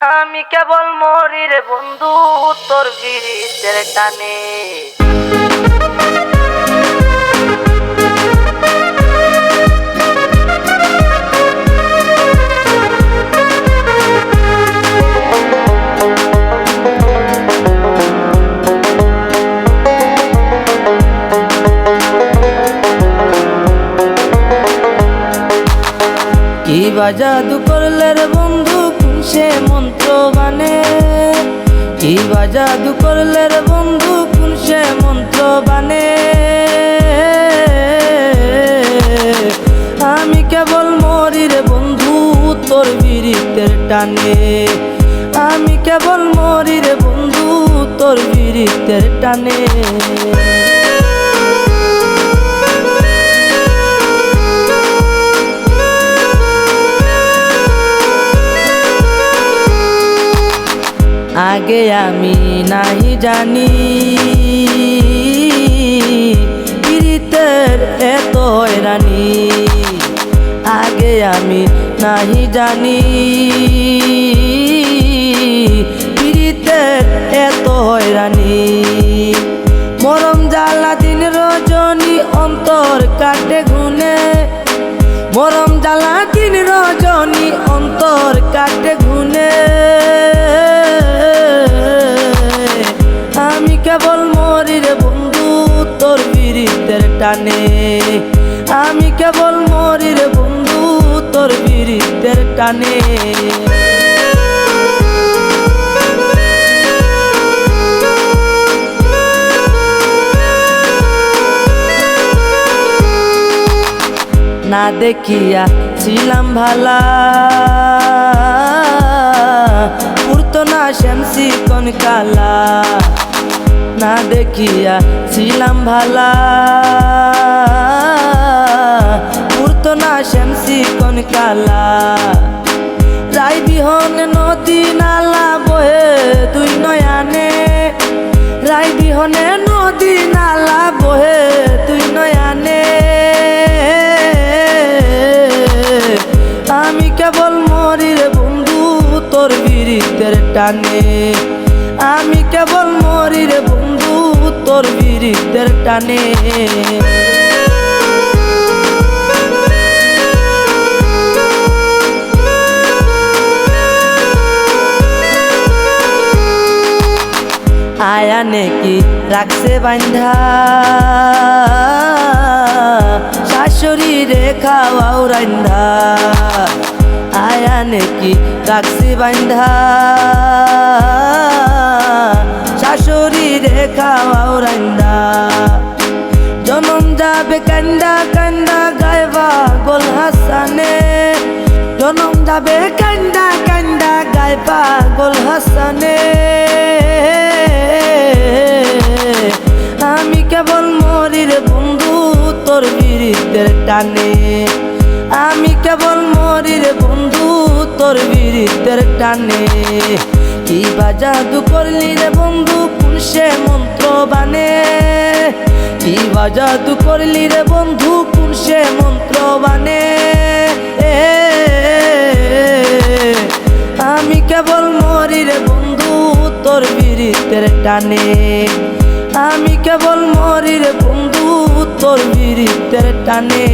আমি কেবল মরি রে বন্ধু তোর বীরের টানে। কি বা জাদু করলে রে বন্ধু? সে মন্ত্র বানে কি বা জাদু করলে রে বন্ধু, কোন সে মন্ত্র বানে? আমি কেবল মরি রে বন্ধু, তোর বীরিতের টানে। আমি কেবল মরি রে বন্ধু, তোর বীরিতের টানে। আগে আমি নাহি জানি। পীড়িতের এত হয়রানি আগে আমি নাহি জানি। পীড়িতের এত হয়রানি মরম জ্বালা দিন রজনী অন্তর কাটে গুনে মরম জ্বালা দিন রজনী অন্তর কাটে টানে। আমি কেবল মরি রে বন্ধু, তোর বীরিতের টানে। না দেখিয়া ছিলাম ভালা। উড়তো না শ্যামসি কোন কালা। না দেখিয়া ছিলাম ভালা। শ্যামসি কোন কালা? রাই বিহন নদী নালা বহে দুই নয়ানে। রাই বিহনে নদী নালা বহে দুই নয়ানে। আমি কেবল মরি রে বন্ধু তোর বীরিতের টানে। আমি কেবল মরি রে বন্ধু তোর বীরিতের টানে। আয়া নেকি রাখছে বান্ধা। শাশুড়ি রে খাওয়াও রান্ধা। আয়া নেকি রাখছি বান্ধা। শাশুড়ি রে খাওয়াও রান্ধা। জনম যাবে কান্দা কান্দা গায়বা গোল হাসানে। জনম যাবে কান্দা কান্দা গায়বা গোল হাসানে। কেবল বন্ধু, তোর বীরিতের টানে। আমি কেবল মরি রে বন্ধু, তোর বীরিতের টানে। কি বা জাদু করলি রে বন্ধু, কোন সে মন্ত্র বানে? কি বা জাদু করলি রে বন্ধু, কোন সে মন্ত্র বানে? আমি কেবল মরি বন্ধু, তোর বীরিতের টানে। আমি কেবল মরির বন্ধু তোর বিরিতের টানে।